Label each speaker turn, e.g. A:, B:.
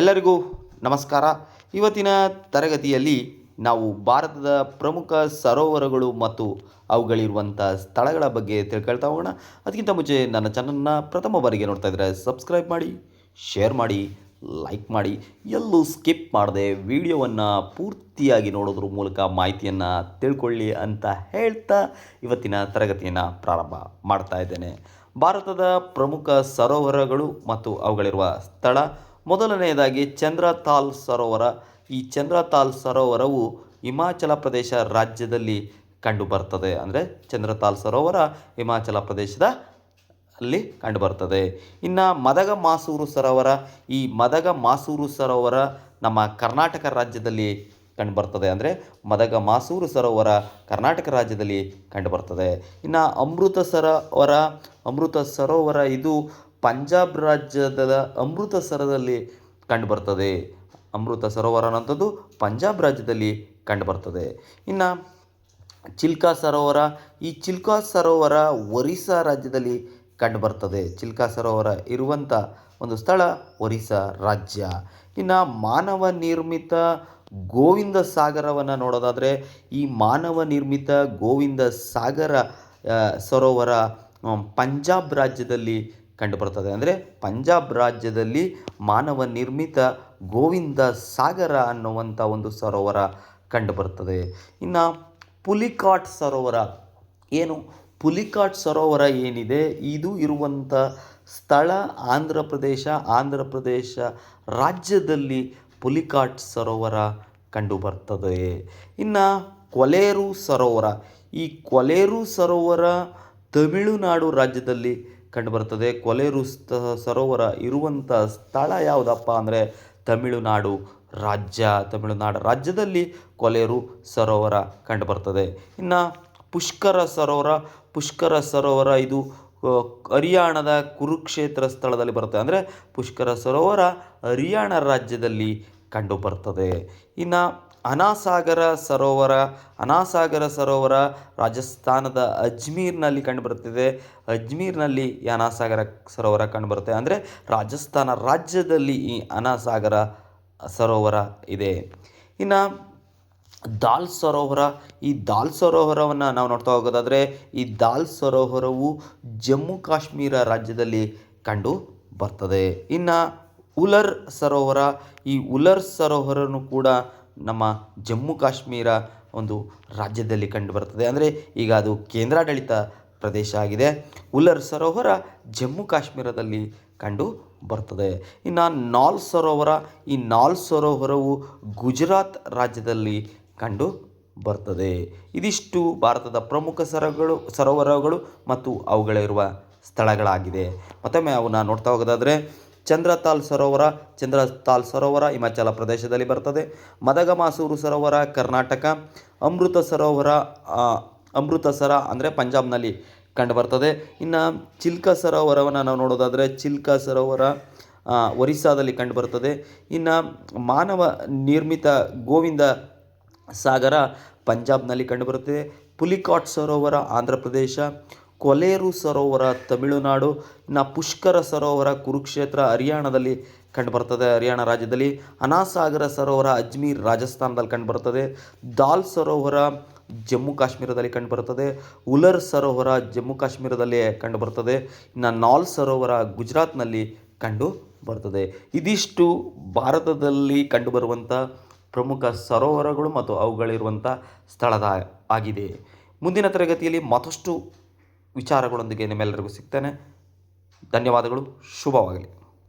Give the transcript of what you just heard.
A: ಎಲ್ಲರಿಗೂ ನಮಸ್ಕಾರ. ಇವತ್ತಿನ ತರಗತಿಯಲ್ಲಿ ನಾವು ಭಾರತದ ಪ್ರಮುಖ ಸರೋವರಗಳು ಮತ್ತು ಅವುಗಳಿರುವಂಥ ಸ್ಥಳಗಳ ಬಗ್ಗೆ ತಿಳ್ಕೊಳ್ತಾ ಹೋಗೋಣ. ಅದಕ್ಕಿಂತ ಮುಂಚೆ ನನ್ನ ಚಾನಲ್ನ ಪ್ರಥಮ ಬಾರಿಗೆ ನೋಡ್ತಾ ಇದ್ದರೆ ಸಬ್ಸ್ಕ್ರೈಬ್ ಮಾಡಿ, ಶೇರ್ ಮಾಡಿ, ಲೈಕ್ ಮಾಡಿ, ಎಲ್ಲೂ ಸ್ಕಿಪ್ ಮಾಡದೆ ವಿಡಿಯೋವನ್ನು ಪೂರ್ತಿಯಾಗಿ ನೋಡೋದ್ರ ಮೂಲಕ ಮಾಹಿತಿಯನ್ನು ತಿಳ್ಕೊಳ್ಳಿ ಅಂತ ಹೇಳ್ತಾ ಇವತ್ತಿನ ತರಗತಿಯನ್ನು ಪ್ರಾರಂಭ ಮಾಡ್ತಾ ಇದ್ದೇನೆ. ಭಾರತದ ಪ್ರಮುಖ ಸರೋವರಗಳು ಮತ್ತು ಅವುಗಳಿರುವ ಸ್ಥಳ ಮೊದಲನೆಯದಾಗಿ ಚಂದ್ರತಾಲ್ ಸರೋವರ. ಈ ಚಂದ್ರತಾಲ್ ಸರೋವರವು ಹಿಮಾಚಲ ಪ್ರದೇಶ ರಾಜ್ಯದಲ್ಲಿ ಕಂಡುಬರ್ತದೆ. ಅಂದರೆ ಚಂದ್ರತಾಲ್ ಸರೋವರ ಹಿಮಾಚಲ ಪ್ರದೇಶದ ಅಲ್ಲಿ ಕಂಡುಬರ್ತದೆ. ಇನ್ನು ಮದಗ ಮಾಸೂರು ಸರೋವರ. ಈ ಮದಗ ಮಾಸೂರು ಸರೋವರ ನಮ್ಮ ಕರ್ನಾಟಕ ರಾಜ್ಯದಲ್ಲಿ ಕಂಡುಬರ್ತದೆ. ಅಂದರೆ ಮದಗ ಮಾಸೂರು ಸರೋವರ ಕರ್ನಾಟಕ ರಾಜ್ಯದಲ್ಲಿ ಕಂಡುಬರ್ತದೆ. ಇನ್ನು ಅಮೃತ ಸರೋವರ ಅಮೃತ ಸರೋವರ ಇದು ಪಂಜಾಬ್ ರಾಜ್ಯದ ಅಮೃತಸರದಲ್ಲಿ ಕಂಡುಬರ್ತದೆ. ಅಮೃತ ಸರೋವರ ಅನ್ನೋಂಥದ್ದು ಪಂಜಾಬ್ ರಾಜ್ಯದಲ್ಲಿ ಕಂಡುಬರ್ತದೆ. ಇನ್ನು ಚಿಲ್ಕಾ ಸರೋವರ, ಈ ಚಿಲ್ಕಾ ಸರೋವರ ಒರಿಸ್ಸಾ ರಾಜ್ಯದಲ್ಲಿ ಕಂಡುಬರ್ತದೆ. ಚಿಲ್ಕಾ ಸರೋವರ ಇರುವಂಥ ಒಂದು ಸ್ಥಳ ಒರಿಸ್ಸಾ ರಾಜ್ಯ. ಇನ್ನು ಮಾನವ ನಿರ್ಮಿತ ಗೋವಿಂದ ಸಾಗರವನ್ನು ನೋಡೋದಾದರೆ, ಈ ಮಾನವ ನಿರ್ಮಿತ ಗೋವಿಂದ ಸಾಗರ ಸರೋವರ ಪಂಜಾಬ್ ರಾಜ್ಯದಲ್ಲಿ ಕಂಡುಬರ್ತದೆ ಅಂದರೆ ಪಂಜಾಬ್ ರಾಜ್ಯದಲ್ಲಿ ಮಾನವ ನಿರ್ಮಿತ ಗೋವಿಂದ ಸಾಗರ ಅನ್ನುವಂಥ ಒಂದು ಸರೋವರ ಕಂಡುಬರ್ತದೆ ಇನ್ನು ಪುಲಿಕಾಟ್ ಸರೋವರ, ಏನು? ಪುಲಿಕಾಟ್ ಸರೋವರ ಏನಿದೆ? ಇದು ಇರುವಂಥ ಸ್ಥಳ ಆಂಧ್ರ ಪ್ರದೇಶ ಆಂಧ್ರ ಪ್ರದೇಶ ರಾಜ್ಯದಲ್ಲಿ ಪುಲಿಕಾಟ್ ಸರೋವರ ಕಂಡುಬರ್ತದೆ. ಇನ್ನು ಕೊಲೇರು ಸರೋವರ, ಈ ಕೊಲೇರು ಸರೋವರ ತಮಿಳುನಾಡು ರಾಜ್ಯದಲ್ಲಿ ಕಂಡುಬರ್ತದೆ ಕೊಲೆರು ಸ್ತ- ಸರೋವರ ಇರುವಂಥ ಸ್ಥಳ ಯಾವುದಪ್ಪ ಅಂದರೆ ತಮಿಳುನಾಡು ರಾಜ್ಯ. ತಮಿಳುನಾಡು ರಾಜ್ಯದಲ್ಲಿ ಕೊಲೆರು ಸರೋವರ ಕಂಡುಬರ್ತದೆ. ಇನ್ನು ಪುಷ್ಕರ ಸರೋವರ ಪುಷ್ಕರ ಸರೋವರ ಇದು ಹರಿಯಾಣದ ಕುರುಕ್ಷೇತ್ರ ಸ್ಥಳದಲ್ಲಿ ಬರುತ್ತೆ. ಅಂದರೆ ಪುಷ್ಕರ ಸರೋವರ ಹರಿಯಾಣ ರಾಜ್ಯದಲ್ಲಿ ಕಂಡುಬರ್ತದೆ. ಇನ್ನು ಅನಾಸಾಗರ ಸರೋವರ ಅನಾಸಾಗರ ಸರೋವರ ರಾಜಸ್ಥಾನದ ಅಜ್ಮೀರ್ನಲ್ಲಿ ಕಂಡುಬರುತ್ತಿದೆ. ಅಜ್ಮೀರ್ನಲ್ಲಿ ಈ ಅನಾಸಾಗರ ಸರೋವರ ಕಂಡುಬರುತ್ತೆ. ಅಂದರೆ ರಾಜಸ್ಥಾನ ರಾಜ್ಯದಲ್ಲಿ ಈ ಅನಾಸಾಗರ ಸರೋವರ ಇದೆ. ಇನ್ನು ದಾಲ್ ಸರೋವರ, ಈ ದಾಲ್ ಸರೋವರವನ್ನು ನಾವು ನೋಡ್ತಾ ಹೋಗೋದಾದರೆ, ಈ ದಾಲ್ ಸರೋವರವು ಜಮ್ಮು ಕಾಶ್ಮೀರ ರಾಜ್ಯದಲ್ಲಿ ಕಂಡು ಬರ್ತದೆ. ಇನ್ನು ಉಲರ್ ಸರೋವರ, ಈ ಉಲರ್ ಸರೋವರನು ಕೂಡ ನಮ್ಮ ಜಮ್ಮು ಕಾಶ್ಮೀರ ಒಂದು ರಾಜ್ಯದಲ್ಲಿ ಕಂಡುಬರುತ್ತದೆ ಅಂದರೆ ಈಗ ಅದು ಕೇಂದ್ರಾಡಳಿತ ಪ್ರದೇಶ ಆಗಿದೆ. ಉಲರ್ ಸರೋವರ ಜಮ್ಮು ಕಾಶ್ಮೀರದಲ್ಲಿ ಕಂಡು ಬರ್ತದೆ. ಇನ್ನು ನಾಲ್ ಸರೋವರ, ಈ ನಾಲ್ ಸರೋವರವು ಗುಜರಾತ್ ರಾಜ್ಯದಲ್ಲಿ ಕಂಡು ಬರ್ತದೆ. ಇದಿಷ್ಟು ಭಾರತದ ಪ್ರಮುಖ ಸರಗಳು, ಸರೋವರಗಳು ಮತ್ತು ಅವುಗಳಿರುವ ಸ್ಥಳಗಳಾಗಿದೆ. ಮತ್ತೊಮ್ಮೆ ಅವನ್ನ ನೋಡ್ತಾ ಹೋಗೋದಾದರೆ ಚಂದ್ರತಾಲ್ ಸರೋವರ ಚಂದ್ರತಾಲ್ ಸರೋವರ ಹಿಮಾಚಲ ಪ್ರದೇಶದಲ್ಲಿ ಬರ್ತದೆ ಮದಗಮಾಸೂರು ಸರೋವರ, ಕರ್ನಾಟಕ, ಅಮೃತ ಸರೋವರ ಅಮೃತಸರ ಅಂದರೆ ಪಂಜಾಬ್ನಲ್ಲಿ ಕಂಡುಬರ್ತದೆ. ಇನ್ನು ಚಿಲ್ಕ ಸರೋವರವನ್ನು ನಾವು ನೋಡೋದಾದರೆ ಚಿಲ್ಕ ಸರೋವರ ಒರಿಸ್ಸಾದಲ್ಲಿ ಕಂಡುಬರ್ತದೆ. ಇನ್ನು ಮಾನವ ನಿರ್ಮಿತ ಗೋವಿಂದ ಸಾಗರ ಪಂಜಾಬ್ನಲ್ಲಿ ಕಂಡುಬರುತ್ತದೆ. ಪುಲಿಕಾಟ್ ಸರೋವರ ಆಂಧ್ರ ಪ್ರದೇಶ ಕೊಲೇರು ಸರೋವರ, ತಮಿಳುನಾಡು, ಇನ್ನು ಪುಷ್ಕರ ಸರೋವರ, ಕುರುಕ್ಷೇತ್ರ, ಹರಿಯಾಣದಲ್ಲಿ ಕಂಡುಬರ್ತದೆ. ಹರಿಯಾಣ ರಾಜ್ಯದಲ್ಲಿ ಅನಾಸಾಗರ ಸರೋವರ, ಅಜ್ಮೀರ್ ರಾಜಸ್ಥಾನದಲ್ಲಿ ಕಂಡುಬರ್ತದೆ. ದಾಲ್ ಸರೋವರ, ಜಮ್ಮು ಕಾಶ್ಮೀರದಲ್ಲಿ ಕಂಡುಬರ್ತದೆ. ಉಲರ್ ಸರೋವರ, ಜಮ್ಮು ಕಾಶ್ಮೀರದಲ್ಲಿ ಕಂಡುಬರ್ತದೆ. ಇನ್ನು ನಾಲ್ ಸರೋವರ ಗುಜರಾತ್ನಲ್ಲಿ ಕಂಡು ಬರ್ತದೆ ಇದಿಷ್ಟು ಭಾರತದಲ್ಲಿ ಕಂಡುಬರುವಂಥ ಪ್ರಮುಖ ಸರೋವರಗಳು ಮತ್ತು ಅವುಗಳಿರುವಂಥ ಸ್ಥಳದ ಆಗಿದೆ. ಮುಂದಿನ ತರಗತಿಯಲ್ಲಿ ಮತ್ತಷ್ಟು ವಿಚಾರಗಳೊಂದಿಗೆ ನಿಮ್ಮೆಲ್ಲರಿಗೂ ಸಿಗ್ತೇನೆ. ಧನ್ಯವಾದಗಳು. ಶುಭವಾಗಲಿ.